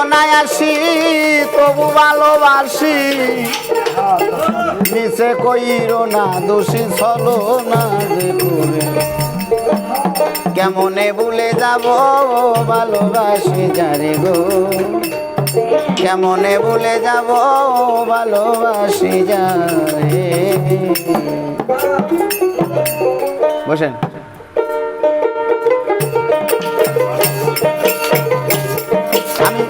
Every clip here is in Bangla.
বেদনায় আসি তবু ভালোবাসি। নিচে কইর না, দোষী চলো না কেমনে ভুলে যাব ভালোবাসি যারে গো? কেমনে ভুলে যাব ভালোবাসি যারে? বসেন। আমি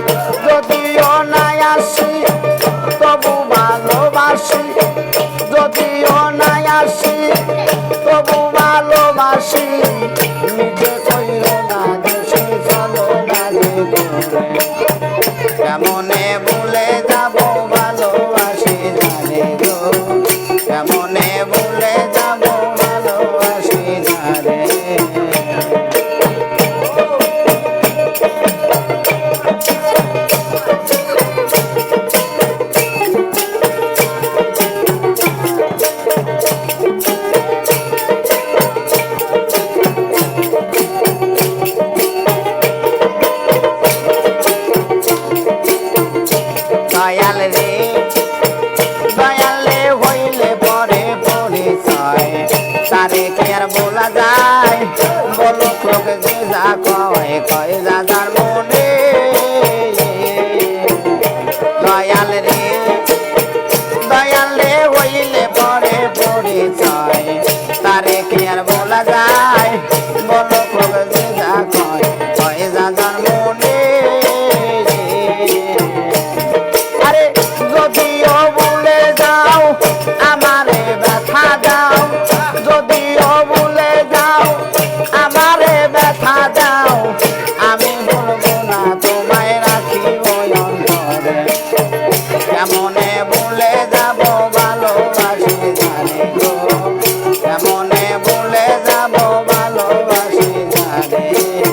yeah.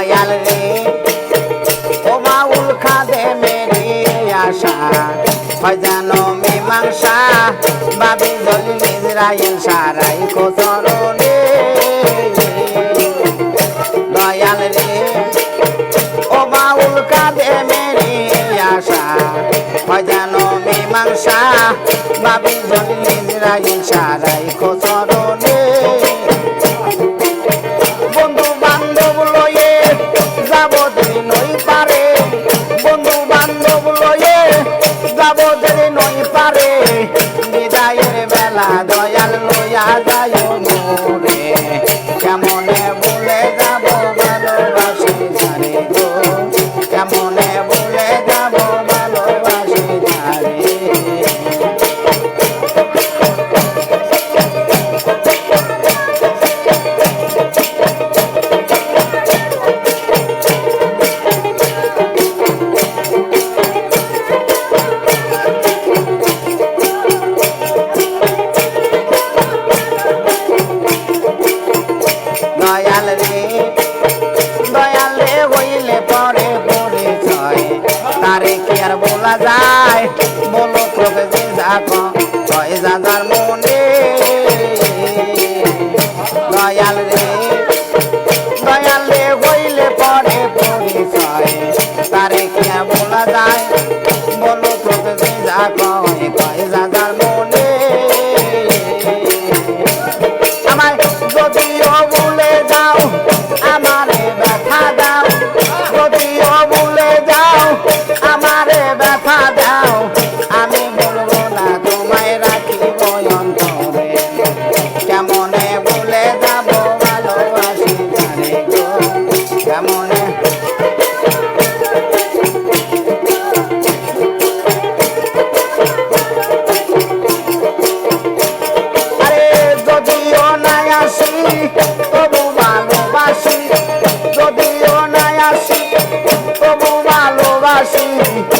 দয়াল। রে ওমাউল খাদে মেরে আশা। ফজানো মীমাংসা, বাবি জলিল ইসরায়েল সারাই কোতর রে দয়াল রে ওমাউল খাদে মেরে আশা। ফজানো মীমাংসা, বাবি জলিল ইসরায়েল সারাই কোতর রে I do করা যায়। বলো প্রকৃতি দেখো ছয় হাজার দয়াল রে corazón.